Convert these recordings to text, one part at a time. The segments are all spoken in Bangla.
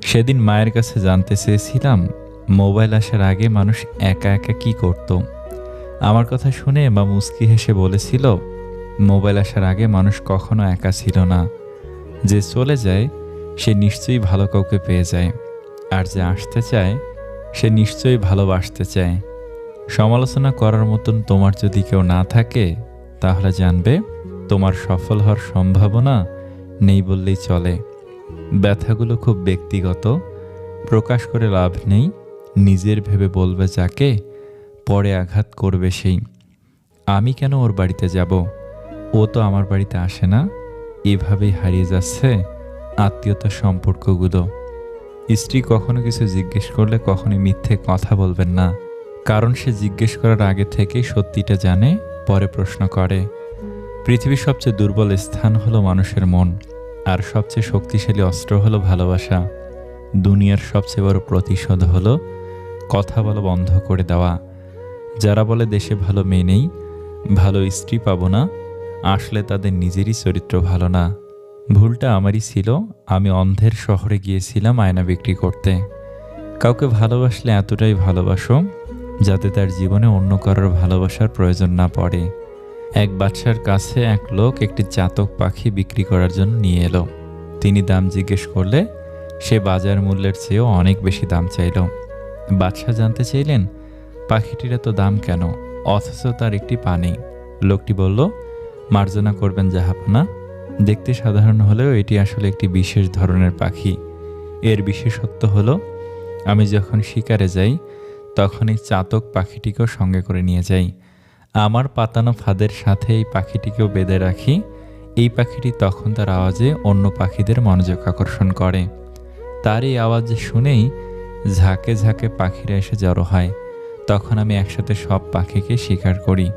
সেদিন মায়ের কাছে জানতে চেয়েছিলাম, মোবাইল আসার আগে মানুষ একা একা কি করত। আমার কথা শুনে বা মুস্কি হেসে বলেছিল, মোবাইল আসার আগে মানুষ কখনো একা ছিল না। যে চলে যায়, সে নিশ্চয়ই ভালো কাউকে পেয়ে যায়। আর যে আসতে চায়, সে নিশ্চয়ই ভালোবাসতে চায়। সমালোচনা করার মতন তোমার যদি কেউ না থাকে, তাহলে জানবে, তোমার সফল হওয়ার সম্ভাবনা নেই বললেই চলে। ব্যথাগুলো খুব ব্যক্তিগত, প্রকাশ করে লাভ নেই, নিজের ভেবে বলবে যাকে, পরে আঘাত করবে সেই। আমি কেন ওর বাড়িতে যাব? ও তো আমার বাড়িতে আসে না। এভাবেই হারিয়ে যাচ্ছে আত্মীয়তার সম্পর্কগুলো। স্ত্রী কখনো কিছু জিজ্ঞেস করলে কখনোই মিথ্যে কথা বলবেন না। কারণ সে জিজ্ঞেস করার আগে থেকেই সত্যিটা জানে, পরে প্রশ্ন করে। পৃথিবীর সবচেয়ে দুর্বল স্থান হলো মানুষের মন। আর সবচেয়ে শক্তিশালী অস্ত্র হলো ভালোবাসা। দুনিয়ার সবচেয়ে বড় প্রতিশোধ হলো কথা বলা বন্ধ করে দেওয়া। যারা বলে দেশে ভালো মেয়ে নেই, ভালো স্ত্রী পাবো না, আসলে তাদের নিজেরই চরিত্র ভালো না। ভুলটা আমারই ছিল, আমি অন্ধের শহরে গিয়েছিলাম আয়না বিক্রি করতে। কাউকে ভালোবাসলে এতটাই ভালোবাসো, যাতে তার জীবনে অন্য কারোর ভালোবাসার প্রয়োজন না পড়ে। এক বাচ্চার কাছে এক লোক একটি চাতক পাখি বিক্রি করার জন্য নিয়ে এলো। তিনি দাম জিজ্ঞেস করলে, সে বাজার মূল্যের চেয়েও অনেক বেশি দাম চাইল। বাদশা জানতে চাইলেন, পাখিটির এত দাম কেন? অথচ তার একটি পা নেই লোকটি বলল, মার্জনা করবেন জাহাপনা। দেখতে সাধারণ হলেও এটি আসলে একটি বিশেষ ধরনের পাখি। এর বিশেষত্ব হলো, আমি যখন শিকারে যাই তখন এই চাতক পাখিটিকেও সঙ্গে করে নিয়ে যাই। আমার পাতানো ফাঁদের সাথে এই পাখিটিকেও বেঁধে রাখি। এই পাখিটি তখন তার আওয়াজে অন্য পাখিদের মনোযোগ আকর্ষণ করে। তার এই আওয়াজ শুনেই ঝাঁকে ঝাঁকে পাখিরা এসে জড়ো হয়। তখন আমি একসাথে সব পাখিকে শিকার করি।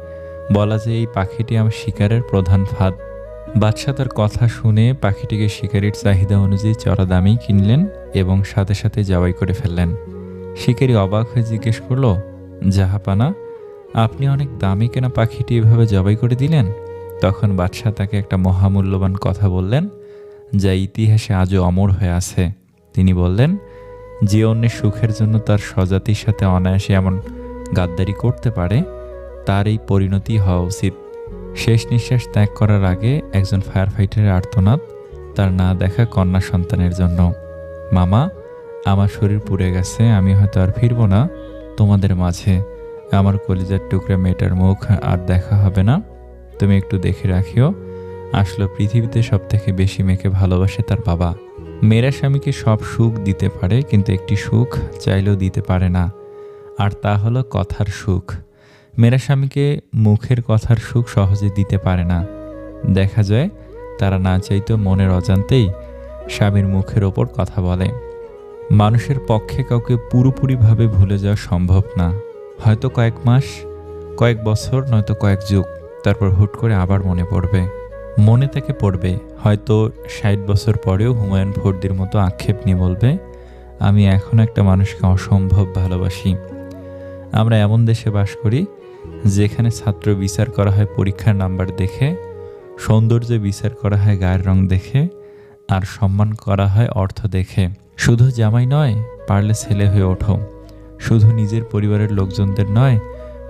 বলা যায় এই পাখিটি আমার শিকারের প্রধান ফাঁদ। বাদশাহ তার কথা শুনে পাখিটিকে শিকারির চাহিদা অনুযায়ী চড়া দামেই কিনলেন এবং সাথে সাথে জবাই করে ফেললেন। শিকারি অবাক হয়ে জিজ্ঞেস করল জাহাপানা আপনি অনেক দামি কেনা পাখিটি এভাবে জবাই করে দিলেন? তখন বাদশাহ তাকে একটা মহামূল্যবান কথা বললেন, যা ইতিহাসে আজও অমর হয়ে আছে। তিনি বললেন, যে অন্যের সুখের জন্য তার স্বজাতির সাথে অনায়াসে এমন গাদ্দারি করতে পারে, তার এই পরিণতি হওয়া উচিত। শেষ নিঃশ্বাস ত্যাগ করার আগে একজন ফায়ার ফাইটারের আর্তনাদ তার না দেখা কন্যা সন্তানের জন্য। মামা, আমার শরীর পুড়ে গেছে, আমি হয়তো আর ফিরবো না, তোমাদের মাঝে। আমার কলিজার টুকরা মেয়েটার মুখ আর দেখা হবে না। তুমি একটু দেখে রাখিও। আসলো পৃথিবীতে সব থেকে বেশি মেয়েকে ভালোবাসে তার বাবা। মেয়েরা স্বামীকে সব সুখ দিতে পারে, কিন্তু একটি সুখ চাইলেও দিতে পারে না। আর তা হলো কথার সুখ। মেয়েরা স্বামীকে মুখের কথার সুখ সহজে দিতে পারে না। দেখা যায়, তারা না চাইতেও মনের অজান্তেই স্বামীর মুখের ওপর কথা বলে। মানুষের পক্ষে কাউকে পুরোপুরিভাবে ভুলে যাওয়া সম্ভব না। হয়তো কয়েক মাস, কয়েক বছর, নয়তো কয়েক যুগ, তারপর হুট করে আবার মনে পড়বে। মনে থেকে পড়বে, হয়তো ষাট বছর পরেও হুমায়ুন ফর্দির মতো আক্ষেপ নিয়ে বলবে, আমি এখন একটা মানুষকে অসম্ভব ভালোবাসি। আমরা এমন দেশে বাস করি, যেখানে ছাত্র বিচার করা হয় পরীক্ষার নাম্বার দেখে, সৌন্দর্য বিচার করা হয় গায়ের রং দেখে, আর সম্মান করা হয় অর্থ দেখে। শুধু জামাই নয়, পারলে ছেলে হয়ে ওঠো। শুধু নিজের পরিবারের লোকজনদের নয়,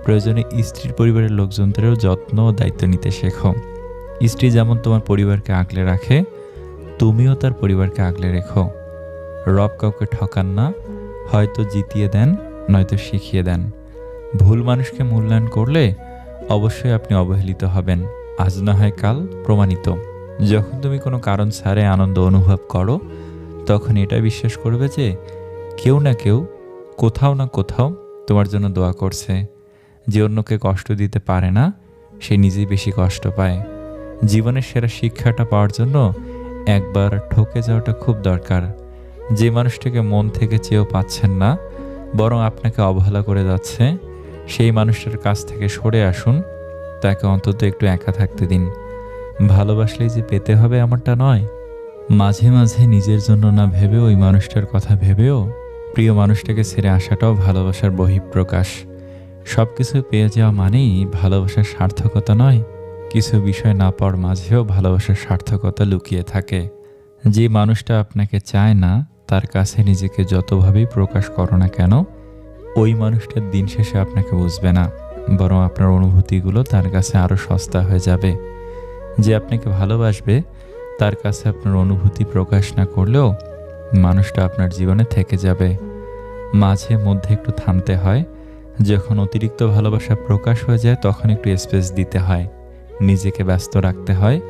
প্রয়োজনে স্ত্রীর পরিবারের লোকজনদেরও যত্ন ও দায়িত্ব নিতে শেখো। স্ত্রী যেমন তোমার পরিবারকে আগলে রাখে, তুমিও তার পরিবারকে আগলে রেখো। রব কাউকে ঠকান না, হয়তো জিতিয়ে দেন, নয়তো শিখিয়ে দেন। ভুল মানুষকে মূল্যায়ন করলে অবশ্যই আপনি অবহেলিত হবেন। আজ না হয় কাল প্রমাণিত। যখন তুমি কোনো কারণ ছাড়ে আনন্দ অনুভব করো, তখন এটা বিশ্বাস করবে যে কেউ না কেউ কোথাও না কোথাও তোমার জন্য দোয়া করছে। যে অন্যকে কষ্ট দিতে পারে না, সে নিজেই বেশি কষ্ট পায়। জীবনের সেরা শিক্ষাটা পাওয়ার জন্য একবার ঠকে যাওয়াটা খুব দরকার। যে মানুষটাকে মন থেকে চেয়েও পাচ্ছেন না, বরং আপনাকে অবহেলা করে যাচ্ছে, সেই মানুষটার কাছ থেকে সরে আসুন, তাকে অন্তত একটু একা থাকতে দিন। ভালোবাসলেই যে পেতে হবে এমনটা নয়। মাঝে মাঝে নিজের জন্য না ভেবে ওই মানুষটার কথা ভেবেও প্রিয় মানুষটাকে ছেড়ে আসাটাও ভালোবাসার বহিঃপ্রকাশ। সব কিছু পেয়ে যাওয়া মানেই ভালোবাসার সার্থকতা নয়, কিছু বিষয় না পাওয়ার মাঝেও ভালোবাসার সার্থকতা লুকিয়ে থাকে। যে মানুষটা আপনাকে চায় না, তার কাছে নিজেকে যতভাবেই প্রকাশ করো না কেন, ওই মানুষটার দিন শেষে আপনাকে বুঝবে না, বরং আপনার অনুভূতিগুলো তার কাছে আরও সস্তা হয়ে যাবে। যে আপনাকে ভালোবাসবে, তার কাছে আপনার অনুভূতি প্রকাশ না করলেও মানুষটা আপনার জীবনে থেকে যাবে। মাঝে মধ্যে একটু থামতে হয়। যখন অতিরিক্ত ভালোবাসা প্রকাশ হয়ে যায়, তখন একটু স্পেস দিতে হয়। নিজেকে ব্যস্ত রাখতে হয়,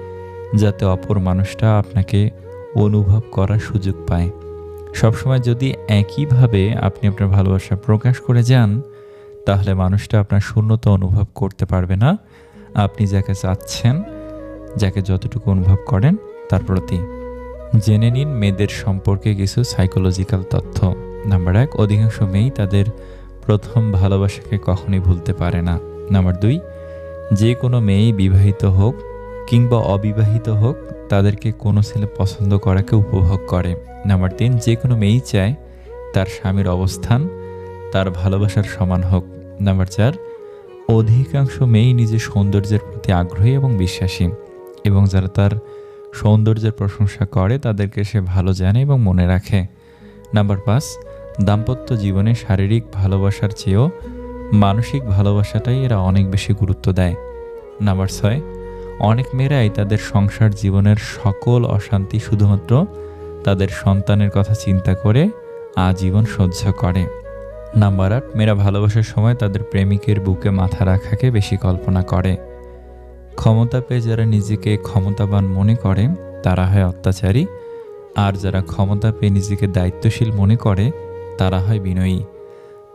যাতে অপর মানুষটা আপনাকে অনুভব করার সুযোগ পায়। সবসময় যদি একইভাবে আপনি আপনার ভালোবাসা প্রকাশ করে যান, তাহলে মানুষটা আপনার শূন্যতা অনুভব করতে পারবে না। আপনি যাকে চাচ্ছেন, যাকে যতটুকু অনুভব করেন, তার প্রতি। জেনে নিন মেয়েদের সম্পর্কে কিছু সাইকোলজিক্যাল তথ্য। নাম্বার এক, অধিকাংশ মেয়েই তাদের প্রথম ভালোবাসাকে কখনোই ভুলতে পারে না। নাম্বার দুই, যে কোনো মেয়েই বিবাহিত হোক কিংবা অবিবাহিত হোক, তাদেরকে কোনো ছেলে পছন্দ করাকে উপভোগ করে। নাম্বার তিন, যে কোনো মেয়েই চায় তার স্বামীর অবস্থান তার ভালোবাসার সমান হোক। নাম্বার চার, অধিকাংশ মেয়েই নিজের সৌন্দর্যের প্রতি আগ্রহী এবং বিশ্বাসী এবং যারা তার সৌন্দর্যের প্রশংসা করে, তাদেরকে সে ভালো জানে এবং মনে রাখে। নাম্বার পাঁচ, দাম্পত্য জীবনে শারীরিক ভালোবাসার চেয়েও মানসিক ভালোবাসাটাই এরা অনেক বেশি গুরুত্ব দেয়। নাম্বার ছয়, অনেক মেয়েরাই তাদের সংসার জীবনের সকল অশান্তি শুধুমাত্র তাদের সন্তানের কথা চিন্তা করে আজীবন সহ্য করে। নাম্বার আট, মেয়েরা ভালোবাসার সময় তাদের প্রেমিকের বুকে মাথা রাখাকে বেশি কল্পনা করে। ক্ষমতা পেয়ে যারা নিজেকে ক্ষমতাবান মনে করে, তারা হয় অত্যাচারী। আর যারা ক্ষমতা পেয়ে নিজেকে দায়িত্বশীল মনে করে, তারা হয় বিনয়ী।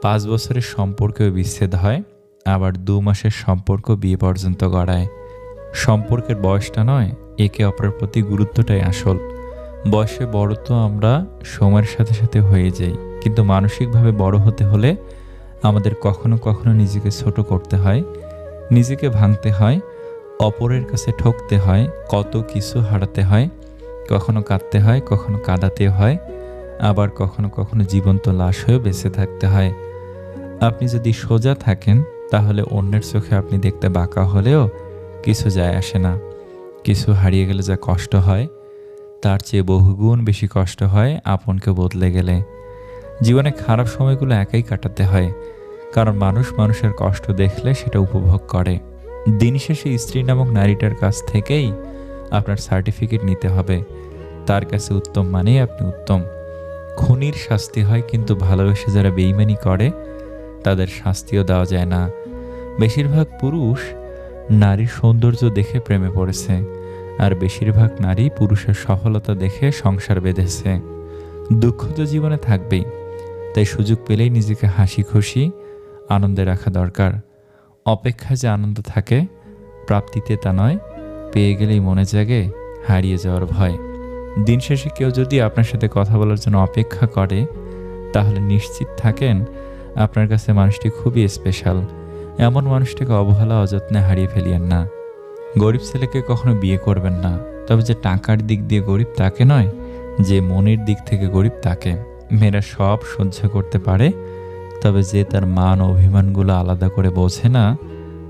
পাঁচ বছরের সম্পর্কেও বিচ্ছেদ হয়, আবার দু মাসের সম্পর্ক বিয়ে পর্যন্ত গড়ায়। সম্পর্কের বয়সটা নয়, একে অপরের প্রতি গুরুত্বটাই আসল। বয়সে বড় তো আমরা সময়ের সাথে সাথে হয়ে যাই, কিন্তু মানসিকভাবে বড় হতে হলে আমাদের কখনো কখনো নিজেকে ছোট করতে হয়, নিজেকে ভাঙতে হয় অপরের কাছে ঠকতে হয়, কত কিছু হারাতে হয়, কখনো কাঁদতে হয়, কখনো কাঁদাতে হয়, আবার কখনো কখনো জীবন্ত লাশ হয়েও বেঁচে থাকতে হয়। আপনি যদি সোজা থাকেন, তাহলে অন্যের চোখে আপনি দেখতে বাঁকা হলেও কিছু যায় আসে না। কিছু হারিয়ে গেলে যা কষ্ট হয়, তার চেয়ে বহুগুণ বেশি কষ্ট হয় আপনকে বদলে গেলে। জীবনে খারাপ সময়গুলো একাই কাটাতে হয়, কারণ মানুষ মানুষের কষ্ট দেখলে সেটা উপভোগ করে। দিন শেষে স্ত্রী নামক নারীটার কাছ থেকেই আপনার সার্টিফিকেট নিতে হবে। তার কাছে উত্তম মানেই আপনি উত্তম। খুনির শাস্তি হয় কিন্তু ভালোবেসে যারা বেইমানি করে, তাদের শাস্তিও দেওয়া যায় না। বেশিরভাগ পুরুষ নারীর সৌন্দর্য দেখে প্রেমে পড়েছে, আর বেশিরভাগ নারী পুরুষের সফলতা দেখে সংসার বেঁধেছে। দুঃখ তো জীবনে থাকবেই, তাই সুযোগ পেলেই নিজেকে হাসি খুশি, আনন্দে রাখা দরকার। অপেক্ষায় যে আনন্দ থাকে, প্রাপ্তিতে তা নয়, পেয়ে গেলেই মনে জাগে, হারিয়ে যাওয়ার ভয়। দিন শেষে কেউ যদি আপনার সাথে কথা বলার জন্য অপেক্ষা করে, তাহলে নিশ্চিত থাকেন, আপনার কাছে মানুষটি খুবই স্পেশাল এমন মানুষটাকে অবহেলা, অযত্নে হারিয়ে ফেলিয়েন না। গরিব ছেলেকে কখনো বিয়ে করবেন না। তবে যে টাকার দিক দিয়ে গরিব তাকে নয়, যে মনের দিক থেকে গরিব তাকে। মেয়েরা সব সহ্য করতে পারে তবে যে তার মান অভিমানগুলো আলাদা করে বোঝে না,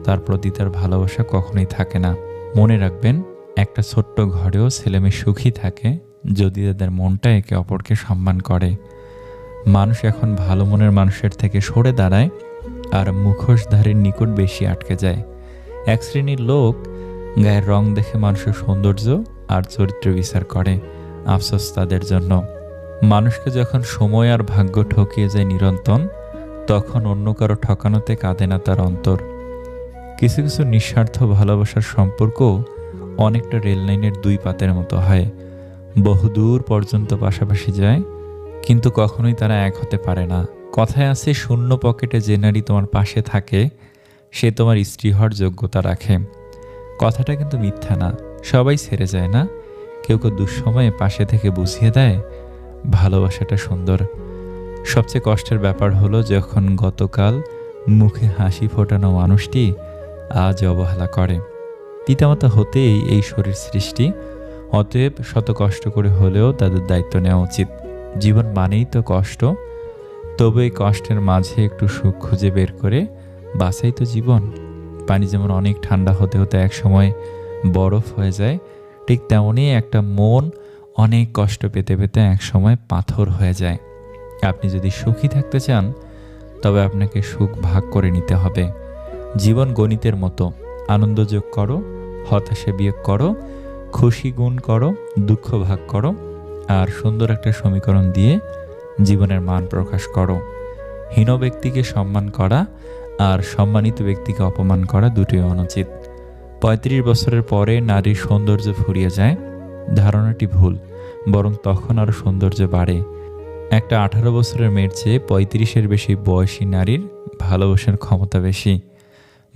তার প্রতি তার ভালোবাসা কখনোই থাকে না। মনে রাখবেন, একটা ছোট্ট ঘরেও ছেলেমেয়ে সুখী থাকে যদি তাদের মনটা একে অপরকে সম্মান করে। মানুষ এখন ভালো মনের মানুষের থেকে সরে দাঁড়ায় আর মুখোশধারীর নিকট বেশি আটকে যায়। এক শ্রেণির লোক গায়ের রং দেখে মানুষের সৌন্দর্য আর চরিত্র বিচার করে, আফসোস তাদের জন্য। মানুষকে যখন সময় আর ভাগ্য ঠকিয়ে যায় নিরন্তন তখন অন্য কারও ঠকানোতে কাঁদে না তার অন্তর। কিছু কিছু নিঃস্বার্থ ভালোবাসার সম্পর্ক অনেকটা রেললাইনের দুই পাতের মতো হয়। বহুদূর পর্যন্ত পাশাপাশি যায়, কিন্তু কখনোই তারা এক হতে পারে না। কথায় আছে, শূন্য পকেটে যে নারী তোমার পাশে থাকে, সে তোমার স্ত্রী হওয়ার যোগ্যতা রাখে। কথাটা কিন্তু মিথ্যা না। সবাই ছেড়ে যায় না। কেউ কেউ দুঃসময়ে পাশে থেকে বুঝিয়ে দেয়, ভালোবাসাটা সুন্দর। সবচেয়ে কষ্টের ব্যাপার হলো যখন গতকাল মুখে হাসি ফোটানো মানুষটি আজ অবহেলা করে। পিতামাতা হতেই এই শরীর সৃষ্টি, অতএব শত কষ্ট করে হলেও তাদের দায়িত্ব নেওয়া উচিত। জীবন মানেই তো কষ্ট, তবে এই কষ্টের মাঝে একটু সুখ খুঁজে বের করে বাঁচাই তো জীবন। পানি যেমন অনেক ঠান্ডা হতে হতে এক সময় বরফ হয়ে যায়, ঠিক তেমনই একটা মন অনেক কষ্ট পেতে পেতে একসময় পাথর হয়ে যায়। আপনি যদি সুখী থাকতে চান, তবে আপনাকে সুখ ভাগ করে নিতে হবে। জীবন গণিতের মতো। আনন্দ যোগ করো, হতাশা বিয়োগ করো, খুশি গুণ করো, দুঃখ ভাগ করো, আর সুন্দর একটা সমীকরণ দিয়ে জীবনের মান প্রকাশ করো। হীন ব্যক্তিকে সম্মান করা আর সম্মানিত ব্যক্তিকে অপমান করা দুটোই অনুচিত। পঁয়ত্রিশ বছরের পরে নারীর সৌন্দর্য ফুরিয়ে যায়। ধারণাটি ভুল, বরং তখন আরও সৌন্দর্য বাড়ে। একটা আঠারো বছরের মেয়ের চেয়ে পঁয়ত্রিশের বেশি বয়সী নারীর ভালোবাসার ক্ষমতা বেশি।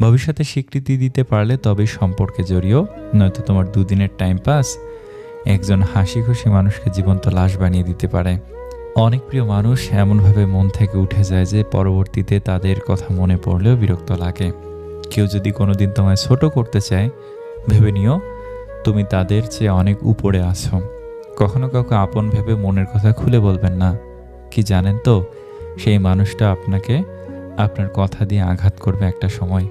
ভবিষ্যতে স্বীকৃতি দিতে পারলে তবেই সম্পর্কে জড়িও, নয়তো তোমার দুদিনের টাইম পাস একজন হাসি খুশি মানুষকে জীবন্ত লাশ বানিয়ে দিতে পারে। অনেক প্রিয় মানুষ এমনভাবে মন থেকে উঠে যায় যে পরবর্তীতে তাদের কথা মনে পড়লেও বিরক্ত লাগে। কেউ যদি কোনোদিন তোমায় ছোট করতে চায়, ভেবে নিও, তুমি তাদের চেয়ে অনেক উপরে আছো। কখনো কাউকে আপন ভেবে মনের কথা খুলে বলবেন না। কি জানেন তো? সেই মানুষটা আপনাকে আপনার কথা দিয়ে আঘাত করবে একটা সময়।